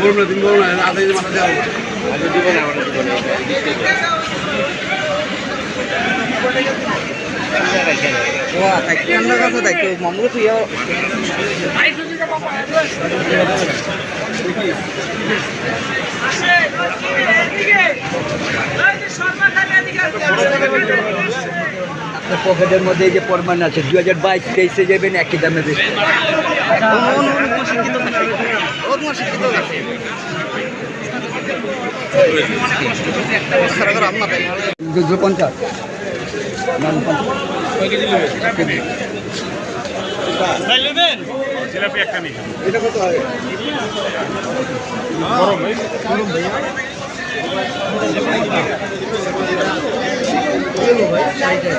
বলব না তুমি বলব না আধা দিন মাথা দেওয়া পকেটের মধ্যে এই যে পরমান আছে দু হাজার বাইশ তেইশে যাবেন, একই দামে বেশি শিক্ষিত kasi. Sara kara amna tayo.